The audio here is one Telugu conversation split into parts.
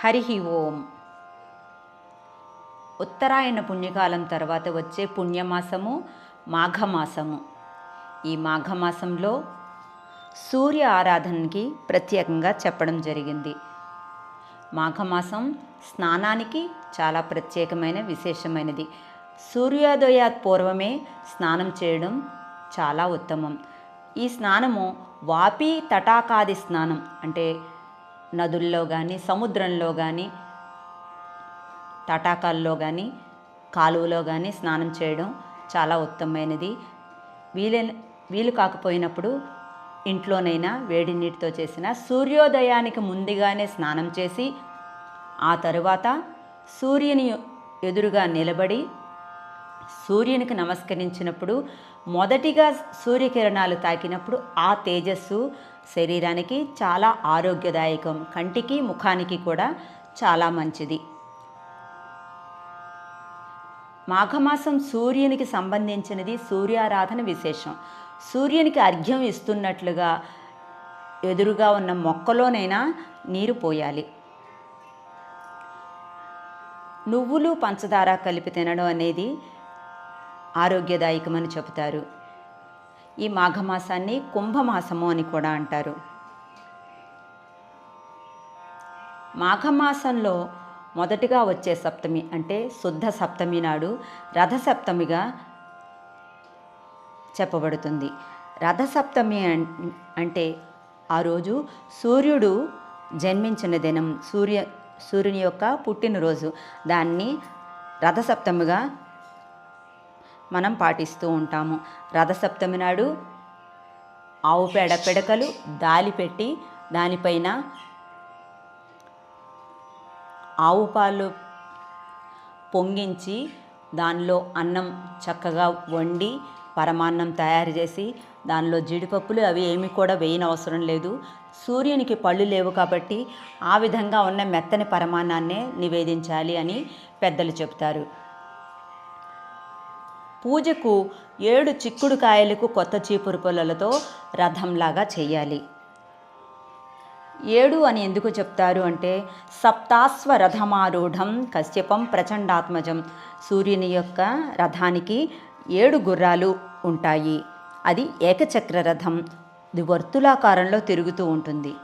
హరి ఓం. ఉత్తరాయణ పుణ్యకాలం తర్వాత వచ్చే పుణ్యమాసము మాఘమాసము. ఈ మాఘమాసంలో సూర్య ఆరాధనకి ప్రత్యేకంగా చెప్పడం జరిగింది. మాఘమాసం స్నానానికి చాలా ప్రత్యేకమైన విశేషమైనది. సూర్యోదయాత్ పూర్వమే స్నానం చేయడం చాలా ఉత్తమం. ఈ స్నానము వాపి తటాకాది స్నానం అంటే నదుల్లో కానీ సముద్రంలో కానీ తటాకాల్లో కానీ కాలువలో కానీ స్నానం చేయడం చాలా ఉత్తమమైనది. వీలైన వీలు కాకపోయినప్పుడు ఇంట్లోనైనా వేడి నీటితో చేసిన సూర్యోదయానికి ముందుగానే స్నానం చేసి ఆ తరువాత సూర్యుని ఎదురుగా నిలబడి సూర్యునికి నమస్కరించినప్పుడు మొదటిగా సూర్యకిరణాలు తాకినప్పుడు ఆ తేజస్సు శరీరానికి చాలా ఆరోగ్యదాయకం. కంటికి ముఖానికి కూడా చాలా మంచిది. మాఘమాసం సూర్యునికి సంబంధించినది సూర్యారాధన విశేషం. సూర్యునికి అర్ఘ్యం ఇస్తున్నట్లుగా ఎదురుగా ఉన్న మొక్కలోనైనా నీరు పోయాలి. నువ్వులు పంచదార కలిపి తినడం అనేది ఆరోగ్యదాయకమని చెబుతారు. ఈ మాఘమాసాన్ని కుంభమాసము అని కూడా అంటారు. మాఘమాసంలో మొదటిగా వచ్చే సప్తమి అంటే శుద్ధ సప్తమి నాడు రథసప్తమిగా చెప్పబడుతుంది. రథసప్తమి అంటే ఆ రోజు సూర్యుడు జన్మించిన దినం సూర్య సూర్యుని యొక్క పుట్టినరోజు. దాన్ని రథసప్తమిగా మనం పాటిస్తూ ఉంటాము. రథసప్తమి నాడు ఆవు పేడ పిడకలు దాలి పెట్టి దానిపైన ఆవు పాలు పొంగించి దానిలో అన్నం చక్కగా వండి పరమాన్నం తయారు చేసి దానిలో జీడిపప్పులు అవి ఏమి కూడా వేయని అవసరం లేదు. సూర్యునికి పళ్ళు లేవు కాబట్టి ఆ విధంగా ఉన్న మెత్తని పరమాన్నాన్నే నివేదించాలి అని పెద్దలు చెప్తారు పూజకు ఏడు చిక్కుడు కాయలకు కొత్త చీపురు పుల్లలతో రథంలాగా చేయాలి. ఏడు అని ఎందుకు చెప్తారు అంటే సప్తాస్వ రథమారూఢం కశ్యపం ప్రచండాత్మజం. సూర్యుని యొక్క రథానికి ఏడు గుర్రాలు ఉంటాయి. అది ఏకచక్ర రథం. ఇది వర్తులాకారంలో తిరుగుతూ ఉంటుంది.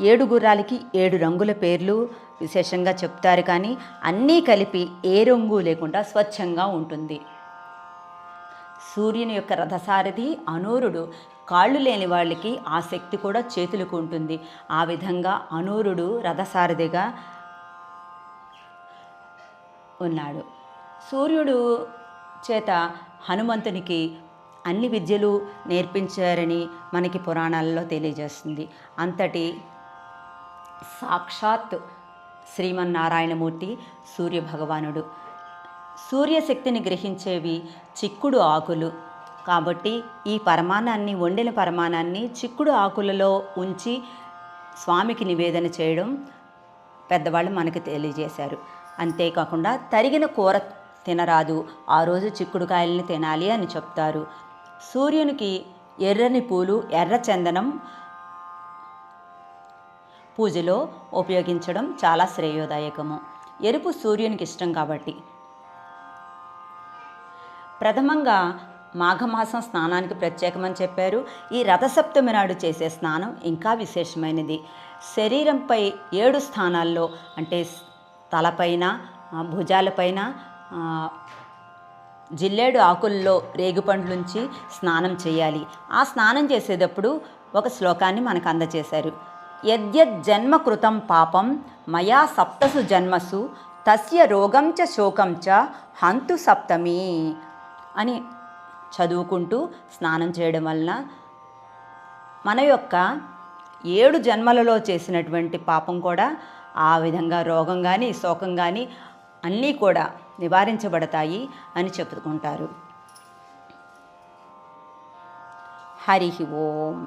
ఏడు గుర్రాలకి ఏడు రంగుల పేర్లు విశేషంగా చెప్తారు కానీ అన్నీ కలిపి ఏ రంగు లేకుండా స్వచ్ఛంగా ఉంటుంది. సూర్యుని యొక్క రథసారథి అనూరుడు కాళ్ళు లేని వాళ్ళకి ఆ శక్తి కూడా చేతులకు ఉంటుంది. ఆ విధంగా అనూరుడు రథసారథిగా ఉన్నాడు. సూర్యుడు చేత హనుమంతునికి అన్ని విద్యలు నేర్పించారని మనకి పురాణాలలో తెలియజేస్తుంది. అంతటి సాక్షాత్ శ్రీమన్నారాయణమూర్తి సూర్య భగవానుడు సూర్యశక్తిని గ్రహించేవి చిక్కుడు ఆకులు. కాబట్టి ఈ పరమాణాన్ని వండిన పరమాణాన్ని చిక్కుడు ఆకులలో ఉంచి స్వామికి నివేదన చేయడం పెద్దవాళ్ళు మనకు తెలియజేశారు. అంతేకాకుండా తరిగిన కూర తినరాదు. ఆ రోజు చిక్కుడుకాయల్ని తినాలి అని చెప్తారు. సూర్యునికి ఎర్రని పూలు ఎర్ర చందనం పూజలో ఉపయోగించడం చాలా శ్రేయోదాయకము. ఎరుపు సూర్యునికి ఇష్టం కాబట్టి. ప్రథమంగా మాఘమాసం స్నానానికి ప్రత్యేకమని చెప్పారు. ఈ రథసప్తమి నాడు చేసే స్నానం ఇంకా విశేషమైనది. శరీరంపై ఏడు స్థానాల్లో అంటే తలపైన భుజాలపైన జిల్లేడు ఆకుల్లో రేగుపండ్లుంచి స్నానం చేయాలి. ఆ స్నానం చేసేటప్పుడు ఒక శ్లోకాన్ని మనకు అందజేశారు యద్యద్ జన్మ కృతం పాపం మయా సప్తసు జన్మసు తస్య రోగం చ శోకం చ హంతు సప్తమి. అని చదువుకుంటూ స్నానం చేయడం వలన మన యొక్క ఏడు జన్మలలో చేసినటువంటి పాపం కూడా ఆ విధంగా రోగం కానీ శోకం కానీ అన్నీ కూడా నివారించబడతాయి అని చెప్పుకుంటారు. హరి ఓం.